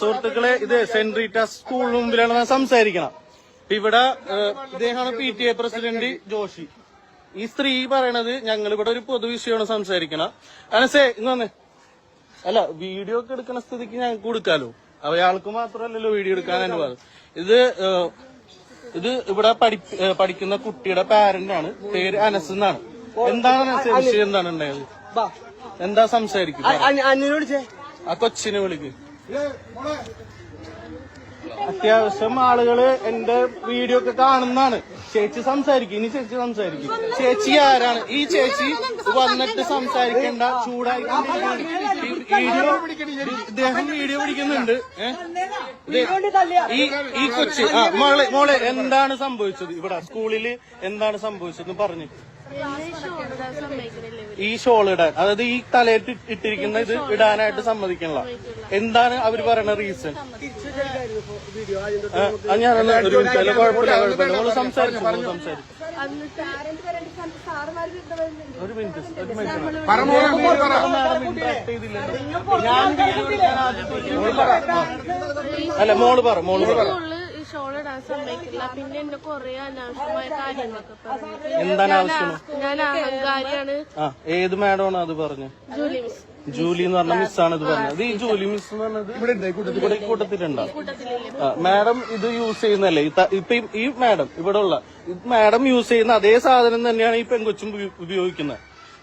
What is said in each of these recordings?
സുഹൃത്തുക്കളെ ഇത് സെന്റ് റീറ്റ സ്കൂളിന് മുമ്പിലാണ് ഞാൻ സംസാരിക്കണം. ഇവിടെ ഇദ്ദേഹമാണ് P T A president Joshi. ഈ സ്ത്രീ പറയണത് ഞങ്ങൾ ഇവിടെ ഒരു പൊതുവിഷയമാണ് സംസാരിക്കണം അനസേ ഇന്ന് വന്നേ. അല്ല വീഡിയോ ഒക്കെ എടുക്കുന്ന സ്ഥിതിക്ക് ഞങ്ങൾക്ക് കൊടുക്കാലോ. അയാൾക്ക് മാത്രമല്ലല്ലോ വീഡിയോ എടുക്കാൻ അനുവാദം ഇത് ഇത് ഇവിടെ പഠി പഠിക്കുന്ന കുട്ടിയുടെ പാരന്റ് ആണ്. പേര് അനസ് എന്നാണ്. എന്താണ് അനസ്? വിഷയം എന്താണ് ഉണ്ടായത്? എന്താ സംസാരിക്കുന്നത് ആ കൊച്ചിനെ വിളിക്ക്. അത്യാവശ്യം ആളുകൾ എന്റെ വീഡിയോ ഒക്കെ കാണുന്നതാണ്. ചേച്ചി സംസാരിക്കും ഇനി ചേച്ചി സംസാരിക്കും. ചേച്ചി ആരാണ്? ഈ ചേച്ചി വന്നിട്ട് സംസാരിക്കേണ്ട ചൂടായി വീഡിയോ ഇദ്ദേഹം വീഡിയോ പിടിക്കുന്നുണ്ട്. ഈ ഈ കൊച്ച് ആ മോളെ മോളെ എന്താണ് സംഭവിച്ചത്? ഇവിടെ സ്കൂളിൽ എന്താണ് സംഭവിച്ചത് പറഞ്ഞു. ഈ ഷോൾ ഇടാൻ അതായത് ഈ തലയിട്ട് ഇട്ടിരിക്കുന്ന ഇത് ഇടാനായിട്ട് സമ്മതിക്കണില്ല. എന്താണ് അവർ പറയുന്ന റീസൺ ഞാനല്ല ഒരു മിനിറ്റ് കുഴപ്പമില്ല കുഴപ്പമില്ല. ഒരു മിനിറ്റ് ഒരു മിനിറ്റ്. ഞാൻ അല്ല മോൾ പറ മോൾ പറ സ്കൂളിൽ ഈ ഷോൾ ഇടാൻ സമ്മതിക്കില്ല. പിന്നെ എന്നെ കൊറേ അനാവശ്യമായ കാര്യങ്ങളൊക്കെ എന്താണ് ആവശ്യം ഞാൻ അഹങ്കാരിയാണ്. ആ ഏത് മാഡമാണ് അത് പറഞ്ഞു? Julie miss. ജൂലി എന്ന് പറഞ്ഞ മിസ്സാണ് ഇത് പറഞ്ഞത്. ഈ ജൂലി മിസ് എന്ന് പറഞ്ഞത് ഇവിടെ ഈ കൂട്ടത്തിലുണ്ടോ. ആ, മാഡം ഇത് യൂസ് ചെയ്യുന്നല്ലേ ഇപ്പം ഇപ്പൊ ഈ- ഈ മാഡം ഇവിടെ ഉള്ള മാഡം യൂസ് ചെയ്യുന്ന അതേ സാധനം തന്നെയാണ് ഈ പെൺകൊച്ചും ഉപയോ- ഉപയോഗിക്കുന്നത്.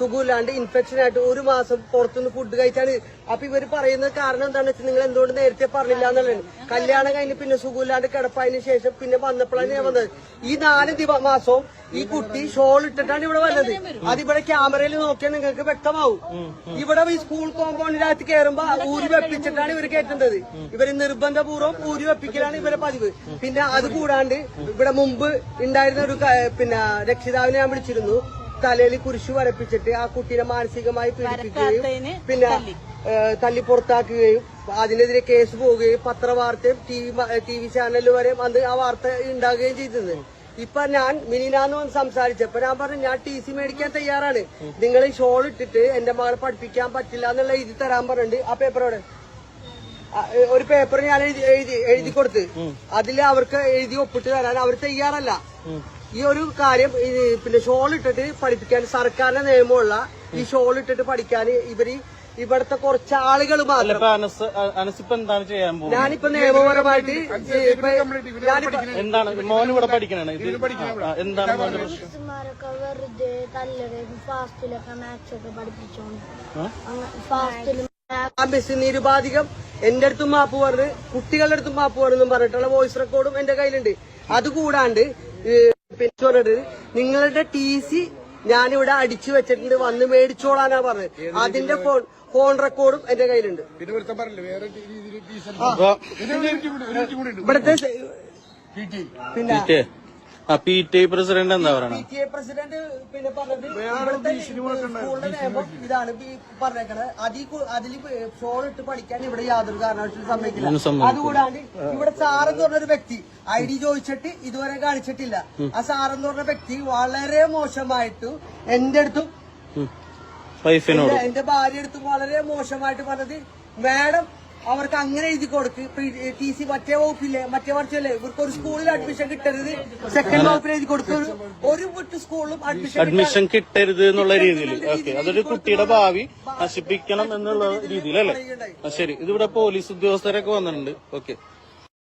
സുഖമില്ലാണ്ട് ഇൻഫെക്ഷൻ ആയിട്ട് ഒരു മാസം പുറത്തുനിന്ന് ഫുഡ് കഴിച്ചാണ്. അപ്പൊ ഇവർ പറയുന്ന കാരണം എന്താണെന്ന് വെച്ചാൽ നിങ്ങൾ എന്തുകൊണ്ട് നേരത്തെ പറഞ്ഞില്ല എന്നുള്ളത് കല്യാണം കഴിഞ്ഞ് പിന്നെ സുഖമില്ലാണ്ട് കിടപ്പായതിനു ശേഷം പിന്നെ വന്നപ്പോഴാണ് ഞാൻ വന്നത്. ഈ നാല് ദിവ മാസവും ഈ കുട്ടി ഷോൾ ഇട്ടിട്ടാണ് ഇവിടെ വന്നത്. അതിവിടെ ക്യാമറയിൽ നോക്കിയാൽ നിങ്ങൾക്ക് വ്യക്തമാവും. ഇവിടെ ഈ സ്കൂൾ കോമ്പൗണ്ടിനകത്ത് കയറുമ്പോ ഊരി വെപ്പിച്ചിട്ടാണ് ഇവർ കയറ്റുന്നത്. ഇവർ നിർബന്ധപൂർവം ഊരി വെപ്പിക്കലാണ് ഇവരെ പതിവ്. പിന്നെ അത് കൂടാണ്ട് ഇവിടെ മുമ്പ് ഉണ്ടായിരുന്ന ഒരു പിന്നെ രക്ഷിതാവിനെ ഞാൻ വിളിച്ചിരുന്നു. തലയിൽ കുരിശു വരപ്പിച്ചിട്ട് ആ കുട്ടീനെ മാനസികമായി പീഡിപ്പിക്കുകയും പിന്നെ തല്ലി. പുറത്താക്കുകയും അതിനെതിരെ കേസ് പോവുകയും പത്രവാർത്തയും ടി വി ടി വി ചാനലിൽ വരെ അത് ആ വാർത്ത ഉണ്ടാകുകയും ചെയ്തത്. ഇപ്പൊ ഞാൻ മിനിനാന്ന് വന്ന് സംസാരിച്ചപ്പോ ഞാൻ പറഞ്ഞു ഞാൻ ടി സി മേടിക്കാൻ തയ്യാറാണ്. നിങ്ങൾ ഈ ഷോൾ ഇട്ടിട്ട് എന്റെ മകളെ പഠിപ്പിക്കാൻ പറ്റില്ല എന്നുള്ള എഴുതി തരാൻ പറഞ്ഞിട്ടുണ്ട് ആ പേപ്പറോട് ഒരു പേപ്പർ ഞാൻ എഴുതി എഴുതി എഴുതി കൊടുത്ത്. അതിൽ അവർക്ക് എഴുതി ഒപ്പിട്ട് തരാൻ അവർ തയ്യാറല്ല. ഈ ഒരു കാര്യം ഇത് പിന്നെ ഷോൾ ഇട്ടിട്ട് പഠിപ്പിക്കാൻ സർക്കാരിന്റെ നിയമമുള്ള ഈ ഷോൾ ഇട്ടിട്ട് പഠിക്കാൻ ഇവർ ഇവിടത്തെ കുറച്ച് ആളുകൾ മാത്രം. ഇപ്പൊ അനസ് അനസ് ഇപ്പൊ എന്താണ് ചെയ്യാൻ പോകുന്നത്? ഞാനിപ്പോ നിയമപരമായിട്ട് എന്താണ്? മോൻ ഇവിടെ പഠിക്കണേ? എന്താണ് വെറുതെ തല്ലുകയും ഫാസ്റ്റിലൊക്കെ മാത്സ് ഒക്കെ പഠിപ്പിച്ചോണ്ട്. ബസ് നിരുപാധികം എന്റെ അടുത്തും മാപ്പ് പറഞ്ഞ് കുട്ടികളുടെ അടുത്തും മാപ്പ് പറഞ്ഞെന്നും പറഞ്ഞിട്ടുള്ള വോയിസ് റെക്കോർഡും എന്റെ കയ്യിലുണ്ട്. അതുകൂടാണ്ട് പിന്നെ പറഞ്ഞിട്ട് നിങ്ങളുടെ ടി സി ഞാനിവിടെ അടിച്ചു വെച്ചിട്ടുണ്ട്. വന്ന് മേടിച്ചോളാനാ പറഞ്ഞത്. അതിന്റെ ഫോൺ ഫോൺ റെക്കോർഡും എന്റെ കയ്യിലുണ്ട്. ഇവിടുത്തെ പിന്നെ പി ടി ഐ പ്രസിഡന്റ് എന്താ പറയണത് പി ടി ഐ പ്രസിഡന്റ് പിന്നെ പറഞ്ഞത് ഇവിടുത്തെ സ്കൂളിന്റെ നിയമം ഇതാണ് പറഞ്ഞേക്കണത് അതിൽ അതിൽ ഫോൺ ഇട്ട് പഠിക്കാൻ ഇവിടെ യാതൊരു കാരണവശാലും സമ്മതിക്കില്ല. അതുകൂടാണ്ട് ഇവിടെ സാറെന്ന് പറഞ്ഞൊരു വ്യക്തി ഐ ഡി ചോദിച്ചിട്ട് ഇതുവരെ കാണിച്ചിട്ടില്ല. ആ സാറെന്ന് പറഞ്ഞ വ്യക്തി വളരെ മോശമായിട്ട് എന്റെ അടുത്തും എന്റെ ഭാര്യ അടുത്തും വളരെ മോശമായിട്ട് പറഞ്ഞത് മാഡം അവർക്ക് അങ്ങനെ എഴുതി കൊടുക്ക്. ടി സി മറ്റേ വകുപ്പില്ലേ മറ്റേ വർഷമല്ലേ ഇവർക്ക് ഒരു സ്കൂളിൽ അഡ്മിഷൻ കിട്ടരുത്. സെക്കൻഡ് വകുപ്പിൽ എഴുതി കൊടുക്ക്. ഒരു വിട്ട് സ്കൂളിലും അഡ്മിഷൻ അഡ്മിഷൻ കിട്ടരുത് എന്നുള്ള രീതിയിൽ. ഓക്കെ അതൊരു കുട്ടിയുടെ ഭാവി നശിപ്പിക്കണം എന്നുള്ള രീതിയിലല്ലേ? ശരി. ഇതിവിടെ പോലീസ് ഉദ്യോഗസ്ഥരൊക്കെ വന്നിട്ടുണ്ട്. ഓക്കെ